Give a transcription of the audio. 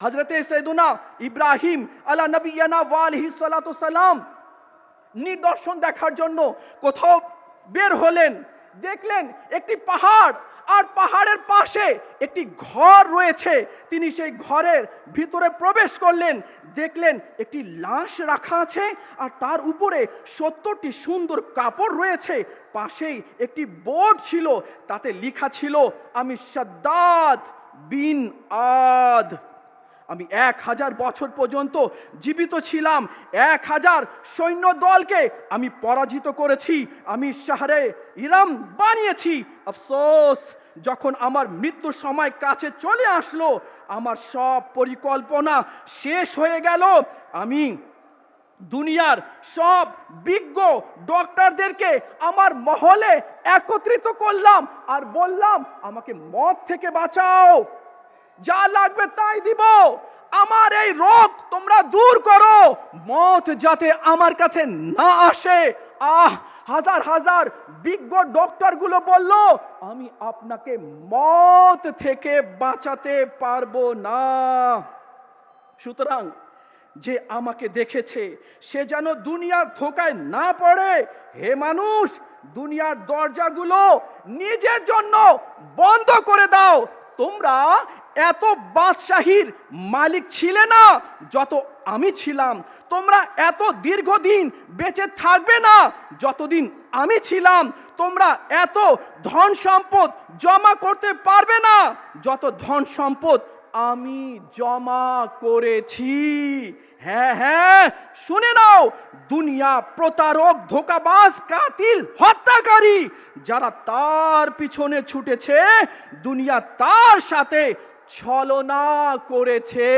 হজরতে সৈদুনা ইব্রাহিম আলা নবিয়ানা ওয়ালহি সালাম নিদর্শন দেখার জন্য কোথাও বের হলেন, দেখলেন একটি পাহাড় আর পাহাড়ের পাশে একটি ঘর রয়েছে। তিনি সেই ঘরের ভিতরে প্রবেশ করলেন, দেখলেন একটি লাশ রাখা আছে আর তার উপরে সত্তরটি সুন্দর কাপড় রয়েছে। পাশেই একটি বোর্ড ছিল, তাতে লেখা ছিল, আমি সাদ্দাত বিন আদ। আমি এক হাজার বছর পর্যন্ত জীবিত ছিলাম। এক হাজার সৈন্য দলকে আমি পরাজিত করেছি। আমি শাহরে ইরাম বানিয়েছি। আফসোস, যখন আমার মৃত্যুর সময় কাছে চলে আসলো, আমার সব পরিকল্পনা শেষ হয়ে গেল। আমি দুনিয়ার সব বিজ্ঞ ডক্টরদেরকে আমার মহলে একত্রিত করলাম আর বললাম, আমাকে মদ থেকে বাঁচাও। যা লাগবে তাই দিব। আমার এই রোগ তোমরা দূর করো। মত যাতে আমার কাছে না আসে। আহ, হাজার হাজার বিজ্ঞ ডক্টরগুলো বলল, আমি আপনাকে মত থেকে বাঁচাতে পারব না। সুতরাং যে আমাকে দেখেছে, সে যেন দুনিয়ার ধোকায় না পড়ে। হে মানুষ, দুনিয়ার দরজাগুলো নিজের জন্য বন্ধ করে দাও। তোমরা এত বাদশাহীর মালিক ছিলে না যত আমি ছিলাম। তোমরা এত দীর্ঘদিন বেঁচে থাকবে না যতদিন আমি ছিলাম। তোমরা এত ধন সম্পদ জমা করতে পারবে না যত ধন সম্পদ আমি জমা করেছি। হ্যাঁ হ্যাঁ শুনে দুনিয়া প্রতারক ধোকাবাজ কাতিল হত্যাকারী যারা তার পিছনে ছুটেছে দুনিয়া তার সাথে ছলনা করেছে।